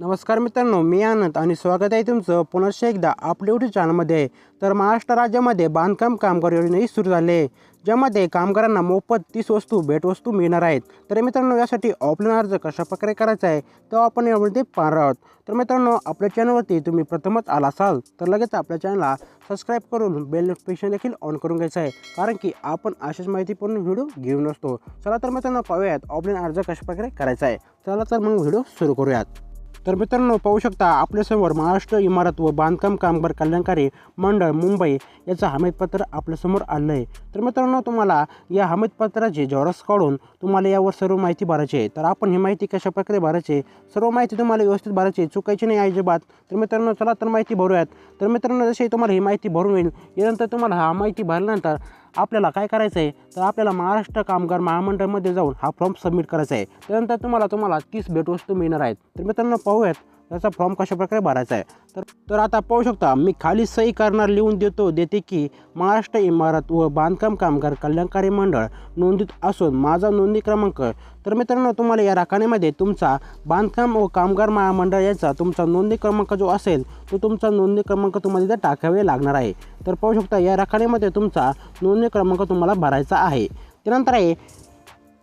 नमस्कार मित्रांनो मी आनंद आणि स्वागत आहे तुमचं पुनश्च एकदा आपल्या युट्यूब चॅनलमध्ये तर महाराष्ट्र राज्यामध्ये बांधकाम कामगार योजनाही सुरू झाली. आहे ज्यामध्ये कामगारांना मोफत तीस वस्तू भेटवस्तू मिळणार आहेत. तर मित्रांनो यासाठी ऑफलाईन अर्ज कशाप्रकारे करायचा आहे तो आपण यामध्ये पाहणार आहोत. तर मित्रांनो आपल्या चॅनलवरती तुम्ही प्रथमच आला असाल तर लगेच आपल्या चॅनलला सबस्क्राईब करून बेल नोटिफिकेशन देखील ऑन करून घ्यायचं आहे. कारण की आपण अशीच माहितीपूर्ण व्हिडिओ घेऊन असतो. चला तर मित्रांनो पाहूयात ऑफलाईन अर्ज कशाप्रकारे करायचा आहे. चला तर मग व्हिडिओ सुरू करूयात. तर मित्रांनो पाहू शकता आपल्यासमोर महाराष्ट्र इमारत व बांधकाम कामगार कल्याणकारी मंडळ मुंबई याचं हमीदपत्र आपल्यासमोर आलं आहे तर मित्रांनो तुम्हाला या हमीदपत्राची झेरॉक्स काढून तुम्हाला यावर सर्व माहिती भरायची आहे. तर आपण ही माहिती कशाप्रकारे भरायची आहे? सर्व माहिती तुम्हाला व्यवस्थित भरायची आहे. चुकायची नाही अजिबात. तर मित्रांनो चला तर माहिती भरूयात. तर मित्रांनो जशी तुम्हाला ही माहिती भरून येईल यानंतर तुम्हाला हा माहिती भरल्यानंतर आपल्याला काय करायचं आहे तर आपल्याला महाराष्ट्र कामगार महामंडळामध्ये जाऊन हा फॉर्म सबमिट करायचा आहे. त्यानंतर तुम्हाला तुम्हाला तीस भेटवस्तू मिळणार आहेत. तर मित्रांनो पाहूयात. त्याचा फॉर्म कशाप्रकारे भरायचा आहे? तर तर आता पाहू शकता मी खाली सही करणार लिहून देतो देते की महाराष्ट्र इमारत व बांधकाम कामगार कल्याणकारी मंडळ नोंदीत असून माझा नोंदणी क्रमांक. तर मित्रांनो तुम्हाला या राखण्यामध्ये तुमचा बांधकाम व कामगार महामंडळ याचा तुमचा नोंदणी क्रमांक जो असेल तो तुमचा नोंदणी क्रमांक तुम्हाला इथे टाकावे लागणार आहे. तर पाहू शकता या राखाणीमध्ये तुमचा नोंदणी क्रमांक तुम्हाला भरायचा आहे. त्यानंतर आहे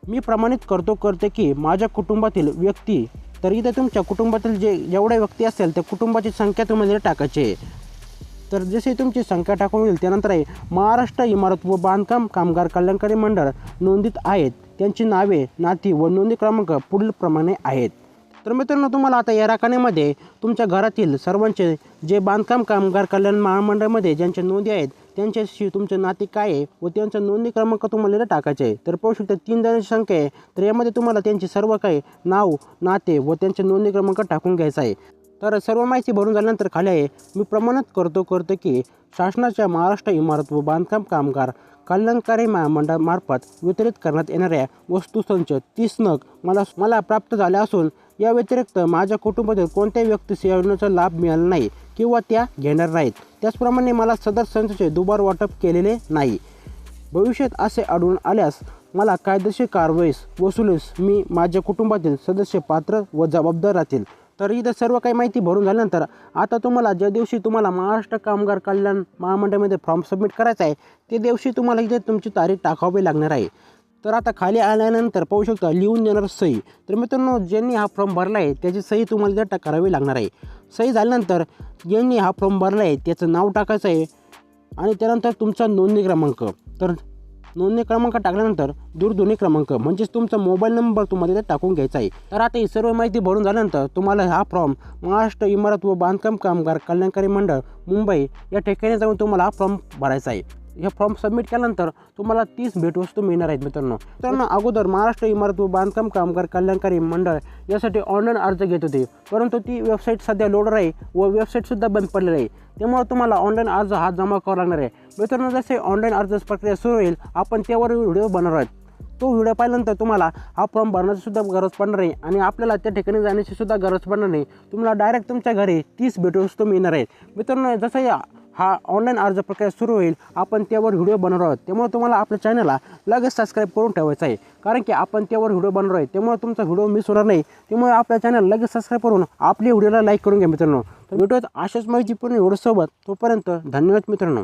मी प्रमाणित करतो करते की माझ्या कुटुंबातील व्यक्ती तर इथे तुमच्या कुटुंबातील जे जेवढ्या व्यक्ती असेल त्या कुटुंबाची संख्या तुम्हाला टाकायची आहे. तर जसे तुमची संख्या टाकून होईल त्यानंतर आहे महाराष्ट्र इमारत व बांधकाम कामगार कल्याणकारी मंडळ नोंदीत आहेत. त्यांची नावे नाती व नोंदी क्रमांक पुढील प्रमाणे आहेत. तर मित्रांनो तुम्हाला आता या राखण्यामध्ये तुमच्या घरातील सर्वांचे जे बांधकाम कामगार कल्याण महामंडळामध्ये ज्यांच्या नोंदी आहेत त्यांच्याशी तुमचे नाते काय आहे व त्यांचा नोंदणी क्रमांक तुम्हाला टाकायचा आहे. तर पाहू शकता तीन जणांची संख्या आहे. तर यामध्ये तुम्हाला त्यांचे सर्व काही नाव नाते व त्यांचे नोंदणी क्रमांक टाकून घ्यायचा आहे. तर सर्व माहिती भरून झाल्यानंतर खाली आहे. मी प्रमाणित करतो करतो की शासनाच्या महाराष्ट्र इमारत व बांधकाम कामगार कल्याणकारी महामंडळामार्फत वितरित करण्यात येणाऱ्या वस्तूसंच तीस नग मला मला प्राप्त झाल्या असून या व्यतिरिक्त माझ्या कुटुंबातील कोणत्याही व्यक्तीस या योजनेचा लाभ मिळाला नाही किंवा त्या घेणार नाहीत. त्याचप्रमाणे मला सदर संचाचे दुबार वाटप केलेले नाही. भविष्यात असे आढळून आल्यास मला कायदेशीर कारवाईस वसुलीस मी माझ्या कुटुंबातील सदस्य पात्र व जबाबदार राहतील. तर इथं सर्व काही माहिती भरून झाल्यानंतर आता तुम्हाला ज्या दिवशी तुम्हाला महाराष्ट्र कामगार कल्याण महामंडळामध्ये फॉर्म सबमिट करायचा आहे ते दिवशी तुम्हाला इथे तुमची तारीख टाकावी लागणार आहे. तर आता खाली आल्यानंतर पाहू शकता लिहून देणार सही. तर मित्रांनो ज्यांनी हा फॉर्म भरला आहे त्याची सही तुम्हाला इथे करावी लागणार आहे. सही झाल्यानंतर ज्यांनी हा फॉर्म भरला आहे त्याचं नाव टाकायचं आहे आणि त्यानंतर तुमचा नोंदणी क्रमांक. तर नोंदणी क्रमांक टाकल्यानंतर दूरध्वनी क्रमांक म्हणजेच तुमचा मोबाईल नंबर तुम्हाला इथे टाकून घ्यायचा आहे. तर आता ही सर्व माहिती भरून झाल्यानंतर तुम्हाला हा फॉर्म महाराष्ट्र इमारत व बांधकाम कामगार कल्याणकारी मंडळ मुंबई या ठिकाणी जाऊन तुम्हाला हा फॉर्म भरायचा आहे. हे फॉर्म सबमिट केल्यानंतर तुम्हाला तीस भेटवस्तू मिळणार आहेत मित्रांनो. मित्रांनो अगोदर महाराष्ट्र इमारत व बांधकाम कामगार कल्याणकारी मंडळ यासाठी ऑनलाईन अर्ज घेत होते. परंतु ती वेबसाईट सध्या लोडर आहे व वेबसाईटसुद्धा बंद पडलेली आहे. त्यामुळे तुम्हाला ऑनलाईन अर्ज हा जमा करावा लागणार आहे. मित्रांनो जसे ऑनलाईन अर्ज प्रक्रिया सुरू होईल आपण त्यावर व्हिडिओ बनवणार आहोत. तो व्हिडिओ पाहिल्यानंतर तुम्हाला हा फॉर्म भरण्याचीसुद्धा गरज पडणार नाही आणि आपल्याला त्या ठिकाणी जाण्याची सुद्धा गरज पडणार नाही. तुम्हाला डायरेक्ट तुमच्या घरी तीस भेटवस्तू मिळणार आहेत. मित्रांनो जसं या हा ऑनलाईन अर्ज प्रक्रिया सुरू होईल. आपण त्यावर व्हिडिओ बनवणार आहोत. त्यामुळे तुम्हाला आपल्या चॅनलला लगेच सबस्क्राईब करून ठेवायचं आहे. कारण की आपण त्यावर व्हिडिओ बनवणार आहे त्यामुळे तुमचा व्हिडिओ मिस होणार नाही. त्यामुळे आपल्या चॅनल लगेच सबस्क्राईब करून आपल्या व्हिडिओला लाईक करून घ्या मित्रांनो. तर व्हिडिओत अशाच माहितीपूर्ण व्हिडिओसोबत तोपर्यंत धन्यवाद मित्रांनो.